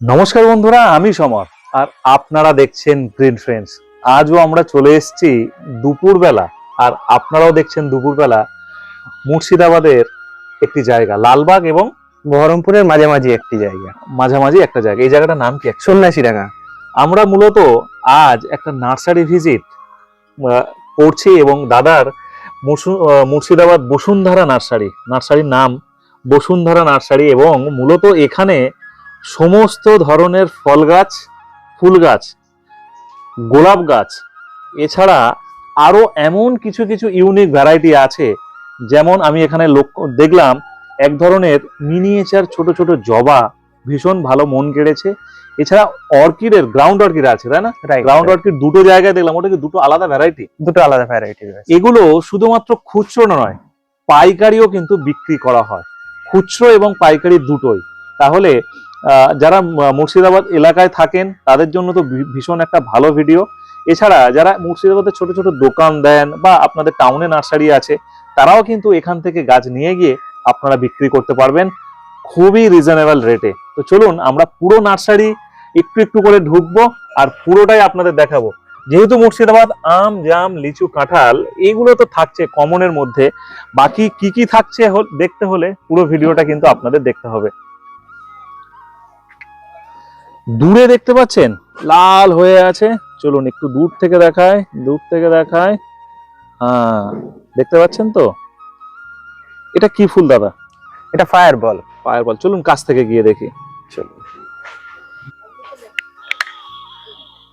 নমস্কার বন্ধুরা আমি সমর। আর আপনারা দেখছেন গ্রিন ফ্রেন্ডস আজও আমরা চলে এসেছি দুপুরবেলা আর আপনারাও দেখছেন দুপুরবেলা মুর্শিদাবাদের একটি জায়গা লালবাগ এবং বহরমপুরের মাঝামাঝি একটি জায়গা। মাঝামাঝি একটা জায়গা। এই জায়গাটার নাম কি এক সন্ন্যাসী ডাঙ্গা। আমরা মূলত আজ একটা নার্সারি ভিজিট করছি এবং দাদার মুর্শিদাবাদ বসুন্ধরা নার্সারি নার্সারির নাম বসুন্ধরা নার্সারি এবং মূলত এখানে সমস্ত ধরনের ফল গাছ ফুল গাছ গোলাপ গাছ এছাড়া আরও এমন কিছু কিছু ইউনিক ভ্যারাইটি আছে। যেমন আমি এখানে লক্ষ্য দেখলাম এক ধরনের মিনিয়েচার ছোট ছোট জবা ভীষণ ভালো মন কেড়েছে। এছাড়া অর্কিডের গ্রাউন্ড অর্কিড আছে তাই না? গ্রাউন্ড অর্কিড দুটো জায়গায় দেখলাম ওটা কি দুটো আলাদা ভ্যারাইটি দুটো আলাদা ভ্যারাইটি এগুলো শুধুমাত্র খুচরো নয় পাইকারিও কিন্তু বিক্রি করা হয়। খুচরো এবং পাইকারি দুটোই। তাহলে যারা মুর্শিদাবাদ এলাকায় থাকেন, তাদের জন্য তো ভীষণ একটা ভালো ভিডিও এছাড়া যারা মুর্শিদাবাদের ছোট ছোট দোকান দেন বা আপনাদের টাউনে নার্সারি আছে, তারাও কিন্তু এখান থেকে গাছ নিয়ে গিয়ে আপনারা বিক্রি করতে পারবেন খুবই রিজনেবল রেটে তো চলুন, আমরা পুরো নার্সারি একটু একটু করে ঢুকবো আর পুরোটাই আপনাদের দেখাবো। যেহেতু মুর্শিদাবাদ আম, জাম, লিচু, কাঁঠাল, এগুলো তো থাকছে কমনের মধ্যে। বাকি কি কি থাকছে দেখতে হলে পুরো ভিডিওটা কিন্তু আপনাদের দেখতে হবে। দূরে দেখতে পাচ্ছেন? লাল হয়ে আছে। চলুন একটু দূর থেকে দেখায় দূর থেকে দেখায় হ্যাঁ দেখতে পাচ্ছেন তো? এটা কি ফুল দাদা? এটা ফায়ার বল ফায়ার বল চলুন কাছ থেকে গিয়ে দেখি। চলুন।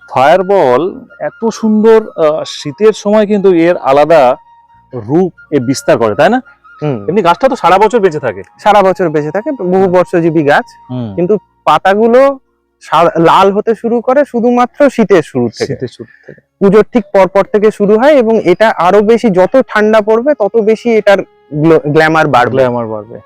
ফায়ার বল এত সুন্দর আহ, শীতের সময় কিন্তু এর আলাদা রূপ এ বিস্তার করে তাই না? এমনি গাছটা তো সারা বছর বেঁচে থাকে। সারা বছর বেঁচে থাকে বহু বর্ষজীবী গাছ। কিন্তু পাতাগুলো লাল হতে শুরু করে শুধুমাত্র শীতের শুরু থেকে। শীতের শুরু থেকে। পুজোর ঠিক পরপর থেকে শুরু হয় এবং এটা আরও বেশি যত ঠান্ডা পড়বে তত বেশি এটার গ্ল্যামার বাড়বে। বাড়লে আমার বাড়বে।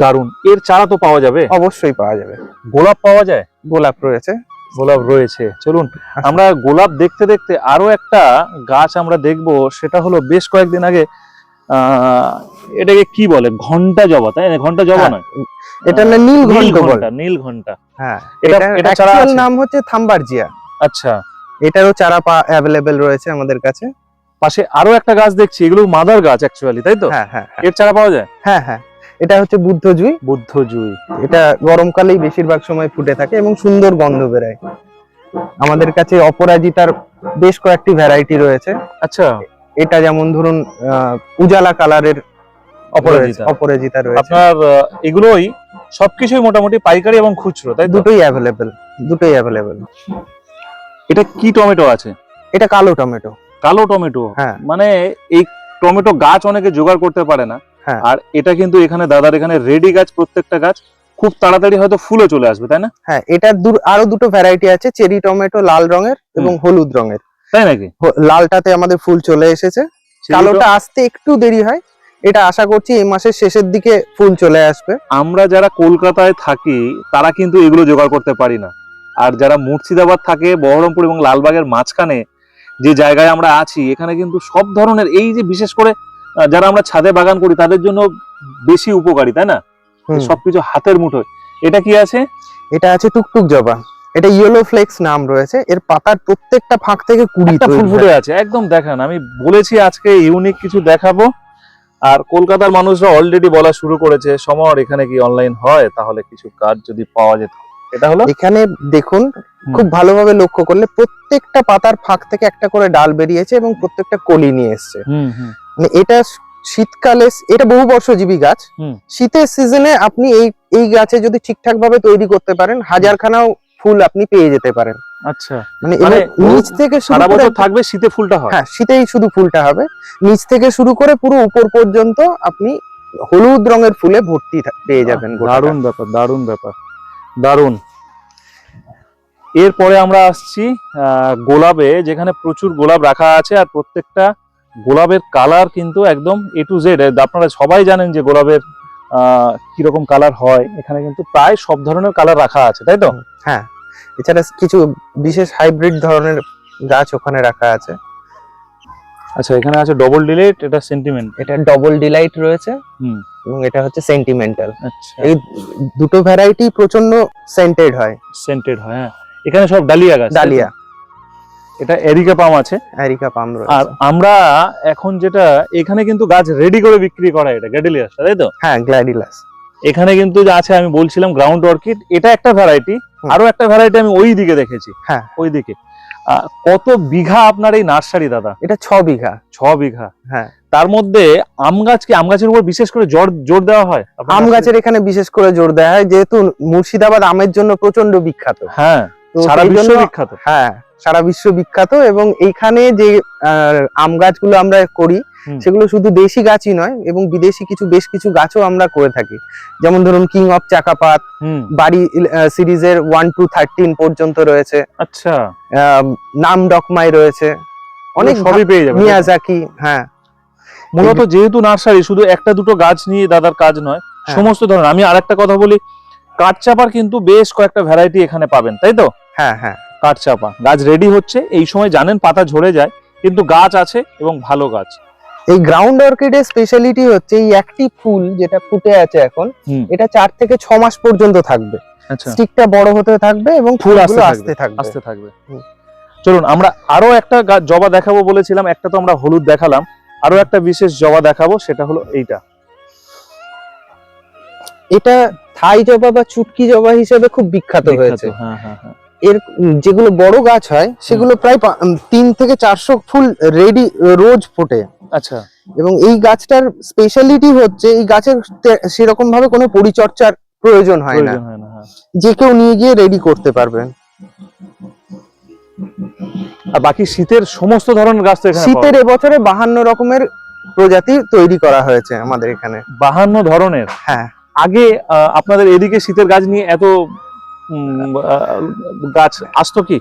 দারুণ এর চারা তো পাওয়া যাবে? অবশ্যই পাওয়া যাবে। গোলাপ পাওয়া যায়? গোলাপ রয়েছে। গোলাপ রয়েছে। চলুন আমরা গোলাপ দেখতে দেখতে আরও একটা গাছ আমরা দেখব সেটা হলো বেশ কয়েকদিন আগে এটাকে কি বলে? ঘণ্টা জবা তাই না? ঘণ্টা জবা হ্যাঁ, নয়। এটা না নীল ঘণ্টা নীল ঘণ্টা। হ্যাঁ। এটা- এটা আছে? নাম হচ্ছে থাম্বারজিয়া। আচ্ছা। এটারও চারা অ্যাভেলেবেল রয়েছে আমাদের কাছে। পাশে আরও একটা গাছ দেখছি এগুলো মাদার গাছ অ্যাকচুয়ালি তাই তো? হ্যাঁ হ্যাঁ হ্যাঁ, এর চারা পাওয়া যায়? হ্যাঁ হ্যাঁ। এটা হচ্ছে বুদ্ধ জুই। বুদ্ধ জুই। এটা গরমকালেই বেশিরভাগ সময় ফুটে থাকে এবং সুন্দর গন্ধ বেরোয়। আমাদের কাছে অপরাজিতার বেশ কয়েকটি ভ্যারাইটি রয়েছে। আচ্ছা। এটা যেমন ধরুন আহ, উজালা কালারের অপরাজিতা। অপরাজিতা রয়েছে। আপনার এগুলোই সবকিছুই মোটামুটি পাইকারি এবং খুচরো তাই দুটোই অ্যাভেলেবেল দুটোই অ্যাভেলেবেল এটা কি টমেটো আছে? এটা কালো টমেটো। কালো টমেটো? হ্যাঁ। মানে এই টমেটো গাছ অনেকে জোগাড় করতে পারে না। হ্যাঁ। আর এটা কিন্তু এখানে দাদার এখানে রেডি গাছ প্রত্যেকটা গাছ খুব তাড়াতাড়ি হয়তো ফুলে চলে আসবে তাই না? হ্যাঁ এটার আরও দুটো ভ্যারাইটি আছে চেরি টমেটো লাল রঙের এবং হলুদ রঙের। তাই নাকি? লালটাতে আমাদের ফুল চলে এসেছে। কালোটা আসতে একটু দেরি হয়। এটা আশা করছি এই মাসের শেষের দিকে ফুল চলে আসবে। আমরা যারা কলকাতায় থাকি তারা কিন্তু এগুলো জোগাড় করতে পারি না। আর যারা মুর্শিদাবাদ থাকে বহরমপুর এবং লালবাগের মাঝখানে যে জায়গায় আমরা আছি এখানে কিন্তু সব ধরনের এই যে বিশেষ করে যারা আমরা ছাদে বাগান করি তাদের জন্য বেশি উপকারী তাই না? সবকিছু হাতের মুঠোয়। এটা কি আছে? এটা আছে টুকটুক জবা। এটা ইয়েলো ফ্লেক্স নাম রয়েছে এর পাতার প্রত্যেকটা ফাঁক থেকে কুড়িটা ফুল ফুটে আছে একদম দেখান আমি বলেছি আজকে ইউনিক কিছু দেখাবো আর কলকাতার মানুষরা অলরেডি বলা শুরু করেছে সমর এখানে কি অনলাইন হয় তাহলে কিছু কাজ যদি পাওয়া যেত। এটা হলো? এখানে দেখুন খুব ভালোভাবে লক্ষ্য করলে প্রত্যেকটা পাতার ফাঁক থেকে একটা করে ডাল বেরিয়েছে এবং প্রত্যেকটা কলি নিয়ে এসছে। হুম হুম। মানে এটা শীতকালে এটা বহু বর্ষজীবী গাছ। হুম। শীতের সিজনে আপনি এই এই গাছে যদি ঠিকঠাক ভাবে তৈরি করতে পারেন হাজারখানাও ফুল আপনি পেয়ে যেতে পারেন। আচ্ছা। মানে মানে নিচ থেকে সারা বছর থাকবে শীতে ফুলটা হয়? হ্যাঁ শীতেই শুধু ফুলটা হবে। নিচ থেকে শুরু করে পুরো উপর পর্যন্ত আপনি হলুদ রঙের ফুলে ভর্তি পেয়ে যাবেন। দারুণ ব্যাপার দারুণ ব্যাপার। দারুণ। এরপরে আমরা আসছি আহ, গোলাপে যেখানে প্রচুর গোলাপ রাখা আছে আর প্রত্যেকটা গোলাপের কালার কিন্তু একদম এ টু জেড আপনারা সবাই জানেন যে গোলাপের আহ, কীরকম কালার হয়। এখানে কিন্তু প্রায় সব ধরনের কালার রাখা আছে তাই তো? হ্যাঁ এছাড়া কিছু বিশেষ হাইব্রিড ধরনের গাছ ওখানে রাখা আছে। আচ্ছা এখানে আছে ডবল ডিলাইট এটা সেন্টিমেন্ট এটা ডবল ডিলাইট রয়েছে হুম। এবং এটা হচ্ছে সেন্টিমেন্টাল আচ্ছা। এই দুটো ভ্যারাইটি প্রচণ্ড সেন্টেড হয়। সেন্টেড হয় হ্যাঁ। এখানে সব ডালিয়া গাছ ডালিয়া। এটা এরিকা পাম আছে। এরিকা পাম আর আমরা এখন যেটা এখানে কিন্তু গাছ রেডি করে বিক্রি করা এটা গ্যাডেলিয়াসটা তাই তো? হ্যাঁ গ্ল্যাডিলাস এখানে কিন্তু যা আছে আমি বলছিলাম গ্রাউন্ড অর্কিড এটা একটা ভ্যারাইটি আরও একটা ভ্যারাইটি আমি ওই দিকে দেখেছি। হ্যাঁ। ওই দিকে। কত বিঘা আপনার এই নার্সারি দাদা? এটা ছ বিঘা। ছ বিঘা। হ্যাঁ। তার মধ্যে আম গাছ কি আম গাছের উপর বিশেষ করে জোর জোর দেওয়া হয়? আম গাছের এখানে বিশেষ করে জোর দেওয়া হয় যেহেতু মুর্শিদাবাদ আমের জন্য প্রচণ্ড বিখ্যাত। হ্যাঁ। সারা বিশ্ব বিখ্যাত হ্যাঁ সারা বিশ্ব বিখ্যাত এবং এইখানে যে আম গাছগুলো আমরা করি সেগুলো শুধু দেশি গাছই নয় এবং বিদেশি কিছু বেশ কিছু গাছও আমরা করে থাকি। যেমন ধরুন কিং অফ চাকাপাত বাড়ি সিরিজের ওয়ান টু থার্টিন পর্যন্ত রয়েছে। আচ্ছা। নাম ডকমাই রয়েছে। অনেক সবই পেয়ে যাবে মিয়াজাকি হ্যাঁ। মূলত যেহেতু নার্সারি শুধু একটা দুটো গাছ নিয়ে দাদার কাজ নয় হ্যাঁ। সমস্ত ধরনের। আমি আরেকটা কথা বলি কাঠচাপার কিন্তু বেশ কয়েকটা ভ্যারাইটি এখানে পাবেন তাই তো? হ্যাঁ হ্যাঁ। কাঠচাপা গাছ রেডি হচ্ছে এই সময় জানেন পাতা ঝরে যায় কিন্তু গাছ আছে এবং ভালো গাছ। এই গ্রাউন্ড অর্কিডের স্পেশালিটি হচ্ছে এই একটি ফুল যেটা ফুটে আছে এখন এটা চার থেকে ছ মাস পর্যন্ত থাকবে। আচ্ছা। স্টিকটা বড় হতে থাকবে এবং ফুল আসতে থাকবে, আসতে থাকবে আসতে থাকবে। চলুন আমরা আরও একটা জবা দেখাবো বলেছিলাম একটা তো আমরা হলুদ দেখালাম আরও একটা বিশেষ জবা দেখাবো সেটা হলো এইটা। এটা থাই জবা বা চুটকি জবা হিসেবে খুব বিখ্যাত হয়েছে। হ্যাঁ হ্যাঁ হ্যাঁ। এর যেগুলো বড় গাছ হয় সেগুলো প্রায় তিন থেকে চারশো ফুল রেডি রোজ ফোটে। আচ্ছা। এবং এই গাছটার স্পেশালিটি হচ্ছে এই গাছের সেরকম ভাবে কোনো পরিচর্যার প্রয়োজন হয় না। যে কেউ নিয়ে গিয়ে রেডি করতে পারবেন আর বাকি শীতের সমস্ত ধরনের গাছ তো এখানে শীতের এবছরে বাহান্ন রকমের প্রজাতি তৈরি করা হয়েছে আমাদের এখানে। বাহান্ন ধরনের? হ্যাঁ। আগে আপনাদের এদিকে শীতের গাছ নিয়ে এত গাছ আসতো কি?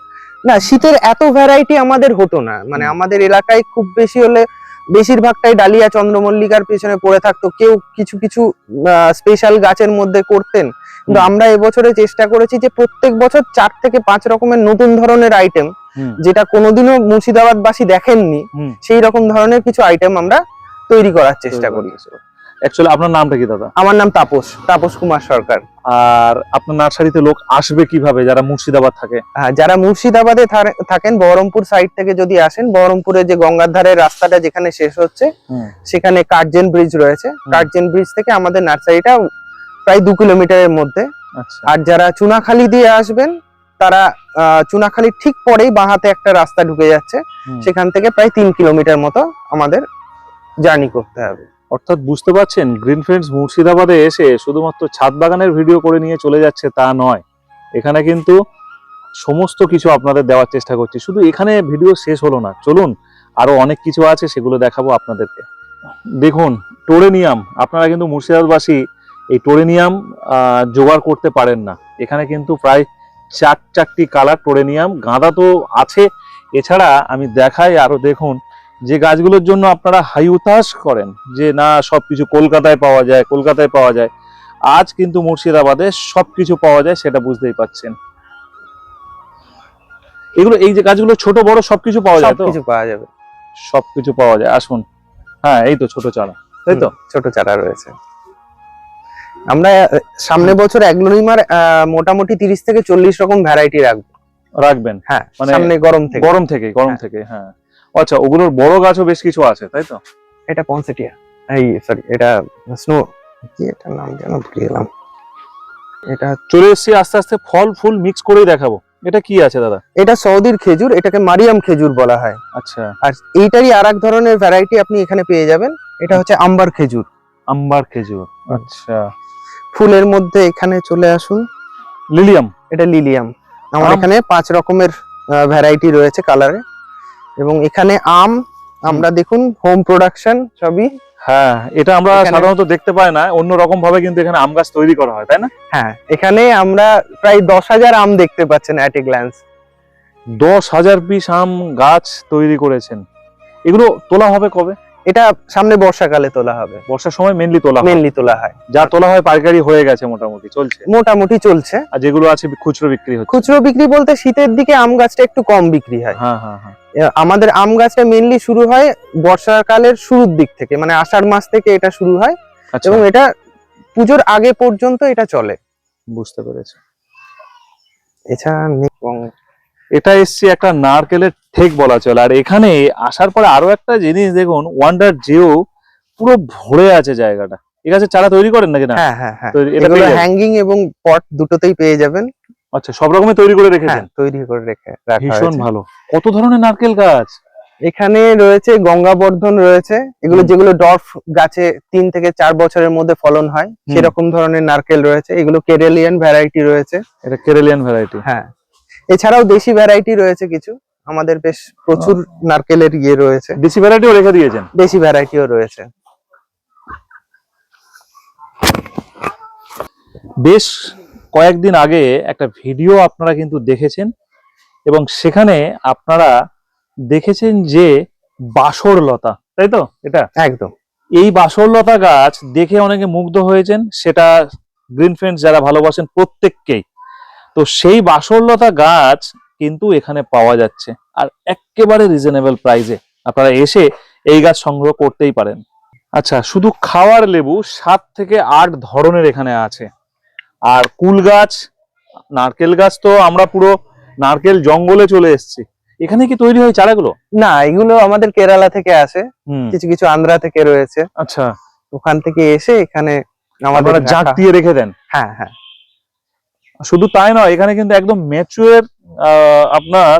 না শীতের এত ভ্যারাইটি আমাদের হতো না। মানে আমাদের এলাকায় খুব বেশি হলে বেশিরভাগটাই ডালিয়া চন্দ্রমল্লিকার পেছনে পড়ে থাকতো। কেউ কিছু কিছু স্পেশাল গাছের মধ্যে করতেন। কিন্তু আমরা এবছরে চেষ্টা করেছি যে প্রত্যেক বছর চার থেকে পাঁচ রকমের নতুন ধরনের আইটেম যেটা কোনোদিনও মুর্শিদাবাদবাসী দেখেননি সেই রকম ধরনের কিছু আইটেম আমরা তৈরি করার চেষ্টা করি। অ্যাকচুয়ালি আপনার নামটা কি দাদা? আমার নাম তাপস তাপস কুমার সরকার। আর আপনার নার্সারিতে লোক আসবে কীভাবে? যারা মুর্শিদাবাদ থাকে? হ্যাঁ, যারা মুর্শিদাবাদে থাকেন বহরমপুর সাইড থেকে যদি আসেন বহরমপুরে যে গঙ্গার ধারের রাস্তাটা যেখানে শেষ হচ্ছে সেখানে কার্জেন ব্রিজ রয়েছে। কার্জেন ব্রিজ থেকে আমাদের নার্সারিটা প্রায় দু কিলোমিটারের মধ্যে। আচ্ছা। আর যারা চুনাখালি দিয়ে আসবেন তারা আহ, চুনাখালির ঠিক পরেই বাঁহাতে একটা রাস্তা ঢুকে যাচ্ছে। সেখান থেকে প্রায় তিন কিলোমিটার মতো আমাদের জার্নি করতে হবে। অর্থাৎ বুঝতে পারছেন গ্রিন ফ্রেন্ডস মুর্শিদাবাদে এসে শুধুমাত্র ছাদ বাগানের ভিডিও করে নিয়ে চলে যাচ্ছে তা নয়। এখানে কিন্তু সমস্ত কিছু আপনাদের দেওয়ার চেষ্টা করছি। শুধু এখানে ভিডিও শেষ হলো না। চলুন, আরও অনেক কিছু আছে, সেগুলো দেখাবো আপনাদেরকে। দেখুন টোরেনিয়াম আপনারা কিন্তু মুর্শিদাবাদবাসী এই টোরেনিয়াম জোগাড় করতে পারেন না। এখানে কিন্তু প্রায় চার চারটি কালার টোরেনিয়াম গাঁদা তো আছে। এছাড়া আমি দেখাই, আরও দেখুন যে গাছগুলোর জন্য আপনারা হাই উতাস করেন যে না সবকিছু কলকাতায় পাওয়া যায় কলকাতায় পাওয়া যায় আজ কিন্তু মুর্শিদাবাদে সবকিছু পাওয়া যায় সেটা বুঝতেই পাচ্ছেন। এগুলো এই যে গাছগুলো ছোট বড় সবকিছু পাওয়া যায় তো? সবকিছু পাওয়া যাবে। সবকিছু পাওয়া যায় আসুন। হ্যাঁ এই তো ছোট চারা। তাই তো ছোট চারা রয়েছে। আমরা সামনে বছর অ্যাগ্লোনিমার মোটামুটি তিরিশ থেকে চল্লিশ রকম ভ্যারাইটি রাখব। রাখবেন? হ্যাঁ মানে সামনে গরম থেকে। গরম থেকে গরম হ্যাঁ। থেকে হ্যাঁ। আচ্ছা ওগুলোর বড় গাছও বেশ কিছু আছে তাই তো? এটা পনসেটিয়া এই সরি এটা স্নো কি এটা নাম যেন ভুলে গেলাম। এটা চলে এসেছি আস্তে আস্তে ফল ফুল মিক্স করেই দেখাবো। এটা কি আছে দাদা? এটা সৌদির খেজুর এটাকে মারিয়াম খেজুর বলা হয়। আচ্ছা। আর এইটারই আর এক ধরনের ভ্যারাইটি আপনি এখানে পেয়ে যাবেন এটা হচ্ছে আম্বার খেজুর। আম্বার খেজুর আচ্ছা। ফুলের মধ্যে এখানে চলে আসুন। লিলিয়াম? এটা লিলিয়াম। আমার এখানে পাঁচ রকমের ভ্যারাইটি রয়েছে কালারে এবং এখানে আম আমরা দেখুন হোম প্রোডাকশন সবই। হ্যাঁ এটা আমরা সাধারণত দেখতে পাই না অন্য রকম ভাবে কিন্তু এখানে আম গাছ তৈরি করা হয় তাই না? হ্যাঁ এখানে আমরা প্রায় দশ হাজার আম দেখতে পাচ্ছেন অ্যাট এ গ্ল্যান্স দশ হাজার পিস আম গাছ তৈরি করেছেন। এগুলো তোলা হবে কবে? এটা সামনে বর্ষাকালে তোলা হবে। বর্ষার সময় মেনলি তোলা মেনলি তোলা হয়। যা তোলা হয় পাইকারি হয়ে গেছে মোটামুটি চলছে। মোটামুটি চলছে। আর যেগুলো আছে খুচরো বিক্রি হচ্ছে। খুচরো বিক্রি বলতে শীতের দিকে আম গাছটা একটু কম বিক্রি হয়। হ্যাঁ হ্যাঁ হ্যাঁ। আমাদের আম গাছটা মেনলি শুরু হয় বর্ষাকালের শুরুর দিক থেকে মানে আষাঢ় মাস থেকে এটা শুরু হয় আচ্ছা। এবং এটা পুজোর আগে পর্যন্ত এটা চলে। বুঝতে পেরেছি। এছাড়া এবং- এটা এসছে একটা নারকেলের ঠেক বলা চলে। আর এখানে আসার পরে আরও একটা জিনিস দেখুন ওয়ান্ডার জিও পুরো ভরে আছে জায়গাটা। ঠিক আছে চারা তৈরি করেন নাকি না? হ্যাঁ হ্যাঁ হ্যাঁ। এগুলো হ্যাঙ্গিং এবং পট দুটোতেই পেয়ে যাবেন। আচ্ছা সব রকমের তৈরি করে হ্যাঁ রেখেছেন তৈরি করে রেখে রাখা ভীষণ ভালো। কত ধরনের নারকেল গাছ? এখানে রয়েছে গঙ্গাবর্ধন রয়েছে এগুলো যেগুলো ডর্ফ গাছে তিন থেকে চার বছরের মধ্যে ফলন হয় সেরকম ধরনের নারকেল রয়েছে। এগুলো কেরেলিয়ান ভ্যারাইটি রয়েছে। এটা কেরেলিয়ান ভ্যারাইটি হ্যাঁ। এছাড়াও দেশি ভ্যারাইটি রয়েছে কিছু। আমাদের বেশ প্রচুর নারকেলের ইয়ে রয়েছে। দেশি ভ্যারাইটিও রেখে দিয়েছেন? দেশি ভ্যারাইটিও রয়েছে। বেশ কয়েকদিন আগে একটা ভিডিও আপনারা কিন্তু দেখেছেন এবং সেখানে আপনারা দেখেছেন যে বাসরলতা তাই তো? এটা? একদম। এই বাসরলতা গাছ দেখে অনেকে মুগ্ধ হয়েছেন সেটা গ্রিন ফ্রেন্ডস যারা ভালোবাসেন প্রত্যেককেই। তো সেই বাসরলতা গাছ কিন্তু এখানে পাওয়া যাচ্ছে আর একেবারে রিজনেবল প্রাইসে আপনারা এসে এই গাছ সংগ্রহ করতেই পারেন। আচ্ছা শুধু খাওয়ার লেবু সাত থেকে আট ধরনের এখানে আছে। আর কুল গাছ নারকেল গাছ তো আমরা পুরো নারকেল জঙ্গলে চলে এসেছি। এখানে কি তৈরি হয় চারাগুলো? না এগুলো আমাদের কেরালা থেকে আসে। কিছু কিছু আন্ধ্রা থেকে রয়েছে। আচ্ছা। ওখান থেকে এসে এখানে আমাদের জাঁক দিয়ে রেখে দেন? হ্যাঁ হ্যাঁ। শুধু তাই নয় এখানে কিন্তু একদম ম্যাচুয়ার আপনার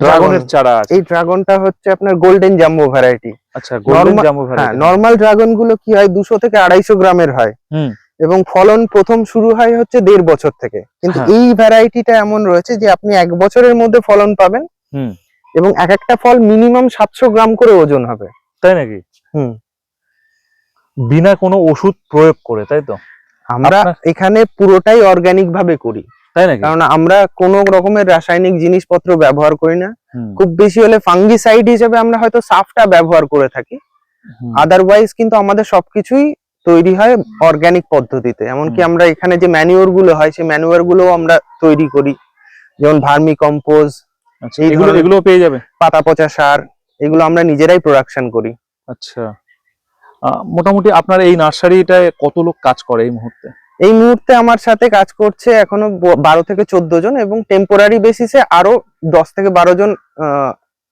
ড্রাগনের চারা আছে। এই ড্রাগনটা হচ্ছে আপনার গোল্ডেন জাম্বো ভ্যারাইটি আচ্ছা গোল্ডেন জাম্বো ভ্যারাইটি নরমাল ড্রাগনগুলো কি হয়? দুশো থেকে আড়াইশো গ্রামের হয়। হুম। এবং ফলন প্রথম শুরু হয় হচ্ছে দেড় বছর থেকে। কিন্তু হ্যাঁ। এই ভ্যারাইটিটা এমন রয়েছে যে আপনি এক বছরের মধ্যে ফলন পাবেন হুম। এবং এক একটা ফল মিনিমাম সাতশো গ্রাম করে ওজন হবে। তাই নাকি? হুম। বিনা কোনো ওষুধ প্রয়োগ করে তাই তো? আমরা এখানে পুরোটাই অর্গানিক ভাবে করি। তাই নাকি? কারণ আমরা কোনো রকমের রাসায়নিক জিনিসপত্র ব্যবহার করি না। খুব বেশি হলে ফাঙ্গিসাইড হিসেবে আমরা হয়তো সাফটা ব্যবহার করে থাকি। আদারওয়াইজ কিন্তু আমাদের সবকিছুই তৈরি হয় অর্গ্যানিক পদ্ধতিতে। এমনকি আমরা এখানে যে ম্যানিওরগুলো হয় সেই ম্যানুয়ারগুলো আমরা তৈরি করি। যেমন ভার্মি কম্পোজ আচ্ছা, এগুলো এগুলো পেয়ে যাবে? পাতা পচা সার এগুলো আমরা নিজেরাই প্রোডাকশন করি। আচ্ছা। মোটামুটি আপনার এই নার্সারিটায় কত লোক কাজ করে এই মুহূর্তে? এই মুহূর্তে আমার সাথে কাজ করছে এখনও বারো থেকে চোদ্দ জন এবং টেম্পোরারি বেসিসে আরও দশ থেকে বারো জন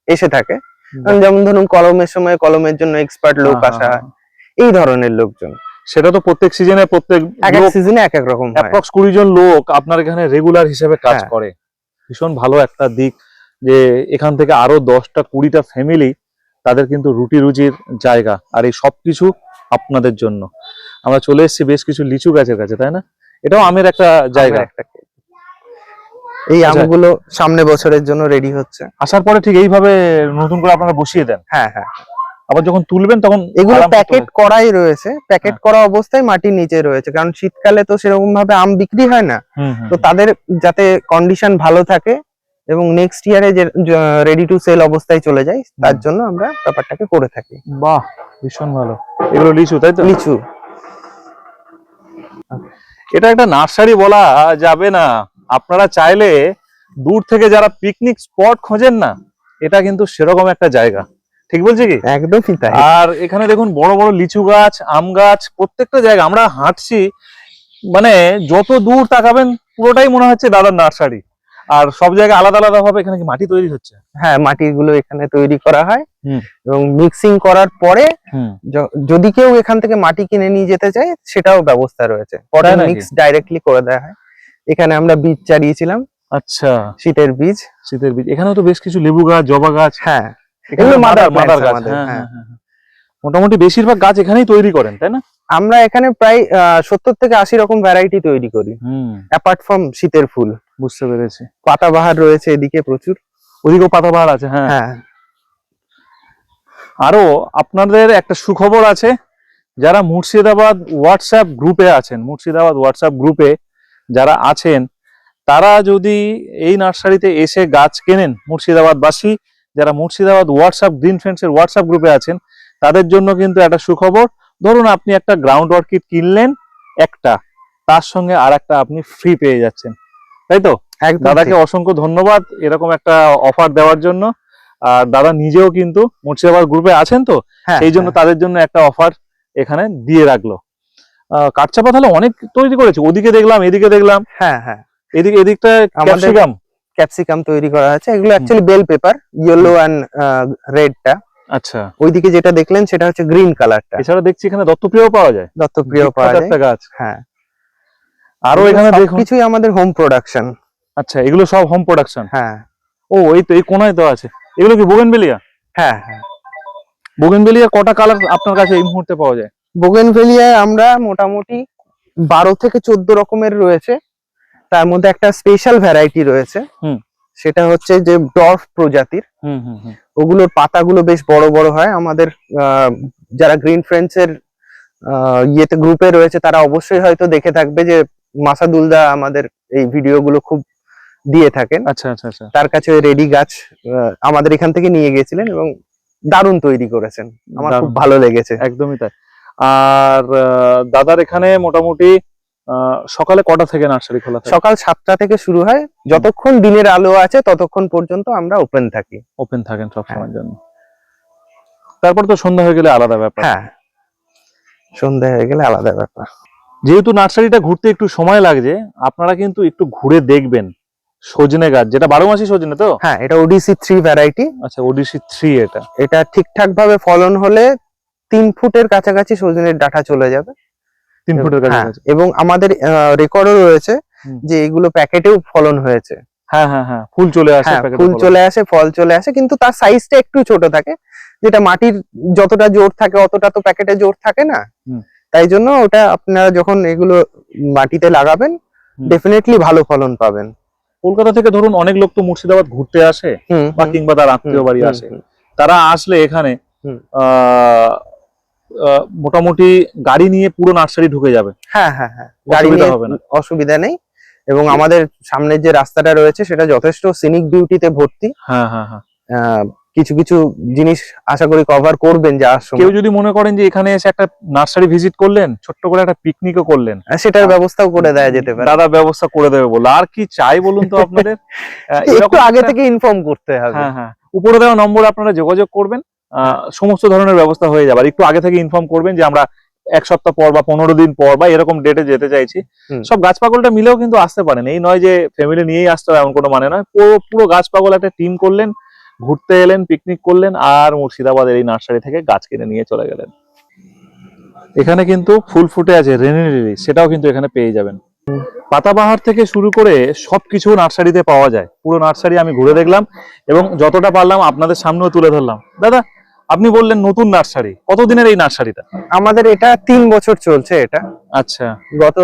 এসে থাকে। কারণ যেমন ধরুন কলমের সময় কলমের জন্য এক্সপার্ট লোক হ্যাঁ, আসা। হ্যাঁ, হয়। এই ধরনের লোকজন। সেটা তো প্রত্যেক সিজনে প্রত্যেক এক এক সিজনে এক এক রকম অ্যাপ্রক্স কুড়ি জন লোক আপনার এখানে রেগুলার হিসেবে কাজ হ্যাঁ। করে। ভীষণ ভালো একটা দিক যে এখান থেকে আরও দশটা কুড়িটা ফ্যামিলি তাদের কিন্তু রুটি রুজির জায়গা আর এই সবকিছু আপনাদের জন্য। আমরা চলে এসেছি বেশ কিছু লিচু গাছের কাছে তাই না? এটাও আমের একটা জায়গা। এই আচ্ছা। আমগুলো সামনে বছরের জন্য রেডি হচ্ছে। আসার পরে ঠিক এইভাবে নতুন করে আপনারা বসিয়ে দেন? হ্যাঁ হ্যাঁ। আবার যখন তুলবেন তখন এগুলো প্যাকেট করাই রয়েছে। প্যাকেট হ্যাঁ। করা অবস্থায় মাটির নিচে রয়েছে কারণ শীতকালে তো সেরকম ভাবে আম বিক্রি হয় না। তো তাদের যাতে কন্ডিশন ভালো থাকে এবং নেক্সট ইয়ারে যে রেডি টু সেল অবস্থায় চলে যায় তার জন্য আমরা ব্যাপারটাকে করে থাকি। বাহ ভীষণ ভালো। এগুলো লিচু তাই তো? লিচু। এটা একটা নার্সারি বলা যাবে না। আপনারা চাইলে দূর থেকে যারা পিকনিক স্পট খোঁজেন না এটা কিন্তু সেরকম একটা জায়গা। ঠিক বলছি কি? একদমই তাই। আর এখানে দেখুন বড় বড় লিচু গাছ আম গাছ প্রত্যেকটা জায়গা আমরা হাঁটছি মানে যত দূর তাকাবেন পুরোটাই মনে হচ্ছে দাদার নার্সারি। আর সব জায়গায় আলাদা আলাদা ভাবে এখানে কি মাটি তৈরি হচ্ছে? হ্যাঁ মাটিগুলো এখানে তৈরি করা হয় এবং মিক্সিং করার পরে হুম। যদি কেউ এখান থেকে মাটি কিনে নিয়ে যেতে চায় সেটাও ব্যবস্থা রয়েছে। পরে মিক্স ডাইরেক্টলি করে দেওয়া হয়। এখানে আমরা বীজ চারিয়েছিলাম। আচ্ছা। শীতের বীজ। শীতের বীজ। এখানেও তো বেশ কিছু লেবু গাছ জবা গাছ। হ্যাঁ। এগুলো মাদার মাদার গাছ। হ্যাঁ, হ্যাঁ। হ্যাঁ। মোটামুটি বেশিরভাগ গাছ এখানেই তৈরি করেন তাই না? আমরা এখানে প্রায় সত্তর থেকে আশি রকম ভ্যারাইটি তৈরি করি। অ্যাপার্ট ফ্রম শীতের ফুল। বুঝতে পেরেছি। পাতাবাহার রয়েছে এদিকে প্রচুর। ওদিকেও পাতাবাহার আছে হ্যাঁ। হ্যাঁ। আরও আপনাদের একটা সুখবর আছে যারা মুর্শিদাবাদ হোয়াটসঅ্যাপ গ্রুপে আছেন মুর্শিদাবাদ হোয়াটসঅ্যাপ গ্রুপে যারা আছেন তারা যদি এই নার্সারিতে এসে গাছ কেনেন মুর্শিদাবাদবাসী যারা মুর্শিদাবাদ হোয়াটসঅ্যাপ গ্রিন ফ্রেন্ডসের হোয়াটসঅ্যাপ গ্রুপে আছেন তাদের জন্য কিন্তু একটা সুখবর। ধরুন আপনি একটা গ্রাউন্ড অর্কিড কিনলেন একটা তার সঙ্গে আর একটা আপনি ফ্রি পেয়ে যাচ্ছেন। তাই তো? দাদাকে অসংখ্য ধন্যবাদ এরকম একটা অফার দেওয়ার জন্য। আর দাদা নিজেও কিন্তু মুর্শিদাবাদ গ্রুপে আছেন তো হ্যাঁ সেই জন্য হ্যাঁ। তাদের জন্য একটা অফার এখানে দিয়ে রাখল। আহ, কাঠচাপা তাহলে অনেক তৈরি করেছে। ওদিকে দেখলাম এদিকে দেখলাম। হ্যাঁ হ্যাঁ। এদিকে এদিকটা ক্যাপসিকাম ক্যাপসিকাম তৈরি করা আছে এগুলো actually bell pepper yellow and রেডটা আচ্ছা। ওইদিকে যেটা দেখলেন সেটা হচ্ছে গ্রিন কালারটা এছাড়া দেখছি এখানে দত্তপ্রিয় পাওয়া যায়। দত্তপ্রিয় পাওয়া যায়। একটা গাছ হ্যাঁ। আরও এখানে দেখুন। কিছুই আমাদের হোম প্রোডাকশন আচ্ছা এগুলো সব হোম প্রোডাকশন হ্যাঁ। ও এই তো এই কোনায় তো আছে। এগুলো কি বোগেনবেলিয়া হ্যাঁ হ্যাঁ। বোগেনবেলিয়া কটা কালার আপনার কাছে এই মুহূর্তে পাওয়া যায়? বোগেনভেলিয়ায় আমরা মোটামুটি বারো থেকে চোদ্দ রকমের রয়েছে। তার মধ্যে একটা স্পেশাল ভ্যারাইটি রয়েছে। হুম। সেটা হচ্ছে যে ডর্ফ প্রজাতির। হুম হুম হুম। ওগুলোর পাতাগুলো বেশ বড় বড় হয়। আমাদের যারা গ্রিন ফ্রেন্ডস এর আহ, ইয়েতে গ্রুপে রয়েছে তারা অবশ্যই হয়তো দেখে থাকবে যে মাসাদুলদা আমাদের এই ভিডিওগুলো খুব দিয়ে থাকেন। আচ্ছা আচ্ছা আচ্ছা। তার কাছে রেডি গাছ আমাদের এখান থেকে নিয়ে গিয়েছিলেন এবং দারুণ তৈরি করেছেন। আমার খুব ভালো লেগেছে। একদমই তাই। আর দাদার এখানে মোটামুটি সকালে কটা থেকে নার্সারি খোলা থাকে? সকাল সাতটা থেকে শুরু হয়। যতক্ষণ দিনের আলো আছে ততক্ষণ পর্যন্ত আমরা ওপেন থাকি। ওপেন থাকেন সব সময়ের জন্য। তারপর তো সন্ধ্যা হয়ে গেলে আলাদা ব্যাপার। হ্যাঁ। সন্ধ্যা হয়ে গেলে আলাদা ব্যাপার। যেহেতু নার্সারিটা ঘুরতে একটু সময় লাগছে আপনারা কিন্তু একটু ঘুরে দেখবেন। সজনে গাছ যেটা বারো মাসি সজনে তো? হ্যাঁ এটা ওডিসি থ্রি ভ্যারাইটি আচ্ছা ওডিসি থ্রি এটা। এটা ঠিকঠাক ভাবে ফলন হলে তিন ফুটের কাছাকাছি সজনের ডাটা চলে যাবে। তিন ফুটের হ্যাঁ, কাছে এবং আমাদের রেকর্ডও রয়েছে যে এগুলো প্যাকেটেও ফলন হয়েছে। হ্যাঁ হ্যাঁ হ্যাঁ ফুল চলে আসে ফুল চলে আসে ফল চলে আসে কিন্তু তার সাইজটা একটু ছোট থাকে। যেটা মাটির যতটা জোর থাকে অতটা তো প্যাকেটে জোর থাকে না। তাই জন্য ওটা আপনারা যখন এগুলো মাটিতে লাগাবেন ডেফিনেটলি ভালো ফলন পাবেন। কলকাতা থেকে ধরুন অনেক লোক তো মুর্শিদাবাদ ঘুরতে আসে বা কিংবা তার আত্মীয় বাড়ি আসে। তারা আসলে এখানে মোটামুটি গাড়ি নিয়ে পুরো নার্সারি ঢুকে যাবে। হ্যাঁ হ্যাঁ হ্যাঁ। গাড়ি নিয়ে হবে না। অসুবিধা নেই। এবং আমাদের সামনের যে রাস্তাটা রয়েছে সেটা যথেষ্ট সিনিক বিউটিতে ভর্তি। হ্যাঁ হ্যাঁ হ্যাঁ। কিছু কিছু জিনিস আশা করি কভার করবেন যাওয়ার কেউ যদি মনে করেন যে এখানে এসে একটা নার্সারি ভিজিট করলেন ছোট্ট করে একটা পিকনিকও করলেন। আর সেটার ব্যবস্থাও করে দেওয়া যেতে পারে। দাদা ব্যবস্থা করে দেবে বলে আর কি চাই বলুন তো আপনাদের? একটু এরকম আগে থেকে ইনফর্ম করতে হবে। হ্যাঁ হ্যাঁ। উপরে দেওয়া নম্বরে আপনারা যোগাযোগ করবেন। সমস্ত ধরনের ব্যবস্থা হয়ে যাবে। আর একটু আগে থেকে ইনফর্ম করবেন যে আমরা এক সপ্তাহ পর বা পনেরো দিন পর বা এরকম ডেটে যেতে চাইছি। সব গাছ পাগলটা মিলেও কিন্তু আসতে পারেন এই নয় যে ফ্যামিলি নিয়েই আসতে হবে এমন কোনো মানে নয়। পুরো পুরো গাছ পাগল একটা টিম করলেন ঘুরতে এলেন পিকনিক করলেন আর মুর্শিদাবাদের এই নার্সারি থেকে গাছ কিনে নিয়ে চলে গেলেন। এখানে কিন্তু ফুল ফুটে আছে রেনি লিলি সেটাও কিন্তু এখানে পেয়ে যাবেন। পাতাবাহার থেকে শুরু করে সবকিছু নার্সারিতে পাওয়া যায়। পুরো নার্সারি আমি ঘুরে দেখলাম এবং যতটা পারলাম আপনাদের সামনেও তুলে ধরলাম। দাদা আপনি বললেন নতুন নার্সারি। কতদিনের এই নার্সারিটা? আমাদের এটা তিন বছর চলছে এটা। আচ্ছা। গত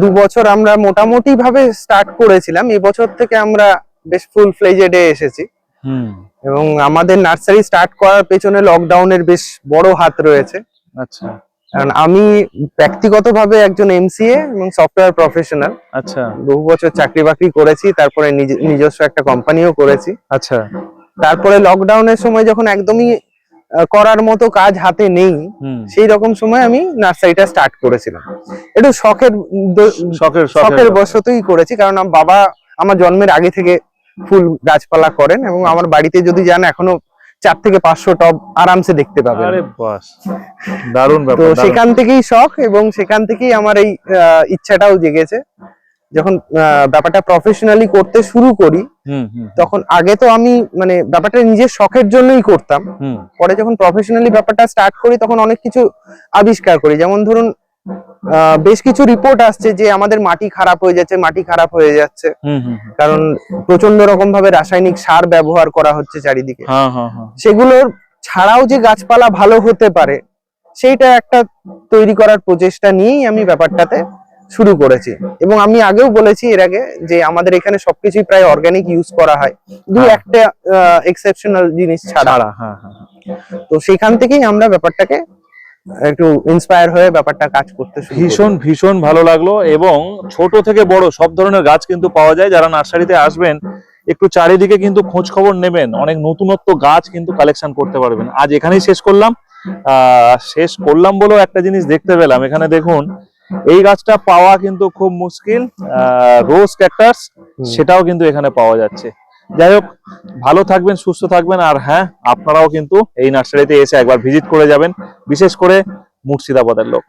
দু বছর আমরা মোটামুটি ভাবে স্টার্ট করেছিলাম। এই বছর থেকে আমরা বেশ ফুল ফ্লেজেডে এসেছি। হুম। এবং আমাদের নার্সারি স্টার্ট করার পেছনে লকডাউনের বেশ বড় হাত রয়েছে। আচ্ছা। কারণ আমি ব্যক্তিগতভাবে একজন এমসিএ এবং সফটওয়্যার প্রফেশনাল আচ্ছা। বহু বছর চাকরি বাকরি করেছি তারপরে নিজে- নিজস্ব একটা কোম্পানিও করেছি। আচ্ছা। তারপরে লকডাউনের সময় যখন একদমই করার মতো কাজ হাতে নেই সেই রকম সময় আমি নার্সারিটা স্টার্ট করেছিলাম। একটু শখের শখের শখের বশতই করেছি কারণ আমার বাবা আমার জন্মের আগে থেকে ফুল গাছপালা করেন এবং আমার বাড়িতে যদি যান এখনও চার থেকে পাঁচশো টব আরামসে দেখতে পাবেন। বাস দারুণ তো সেখান থেকেই শখ এবং সেখান থেকেই আমার এই ইচ্ছাটাও জেগেছে। যখন ব্যাপারটা প্রফেশনালি করতে শুরু করি তখন আগে তো আমি মানে ব্যাপারটা নিজের শখের জন্যই করতাম। হুম। পরে যখন প্রফেশনালি ব্যাপারটা স্টার্ট করি তখন অনেক কিছু আবিষ্কার করি। যেমন ধরুন বেশ কিছু রিপোর্ট আসছে যে আমাদের মাটি খারাপ হয়ে যাচ্ছে মাটি খারাপ হয়ে যাচ্ছে। কারণ প্রচণ্ড রকম ভাবে রাসায়নিক সার ব্যবহার করা হচ্ছে চারিদিকে। হ্যাঁ হ্যাঁ হ্যাঁ। সেগুলোর ছাড়াও যে গাছপালা ভালো হতে পারে সেইটা একটা তৈরি করার প্রচেষ্টা নিয়েই আমি ব্যাপারটাতে শুরু করেছি। এবং আমি আগেও বলেছি এর আগে যে আমাদের এখানে সবকিছুই প্রায় অর্গানিক ইউজ করা হয়। দু হ্যাঁ। একটা এক্সেপশনাল জিনিস ছাড়া। হ্যাঁ হ্যাঁ তো সেখান থেকেই আমরা ব্যাপারটাকে একটু ইন্সপায়ার হয়ে ব্যাপারটা কাজ করতে শুরু ভীষণ ভীষণ ভালো লাগল এবং ছোট থেকে বড় সব ধরনের গাছ কিন্তু পাওয়া যায়। যারা নার্সারিতে আসবেন একটু চারিদিকে কিন্তু খোঁজ খবর নেবেন। অনেক নতুনত্ব গাছ কিন্তু কালেকশন করতে পারবেন। আজ এখানেই শেষ করলাম। আহ শেষ করলাম বলেও একটা জিনিস দেখতে পেলাম। এখানে দেখুন এই গাছটা পাওয়া কিন্তু খুব মুশকিল রোজ ক্যাক্টাস সেটাও কিন্তু এখানে পাওয়া যাচ্ছে। যাই হোক ভালো থাকবেন সুস্থ থাকবেন আর হ্যাঁ আপনারাও কিন্তু এই নার্সারিতে এসে একবার ভিজিট করে যাবেন বিশেষ করে মুর্শিদাবাদের লোক।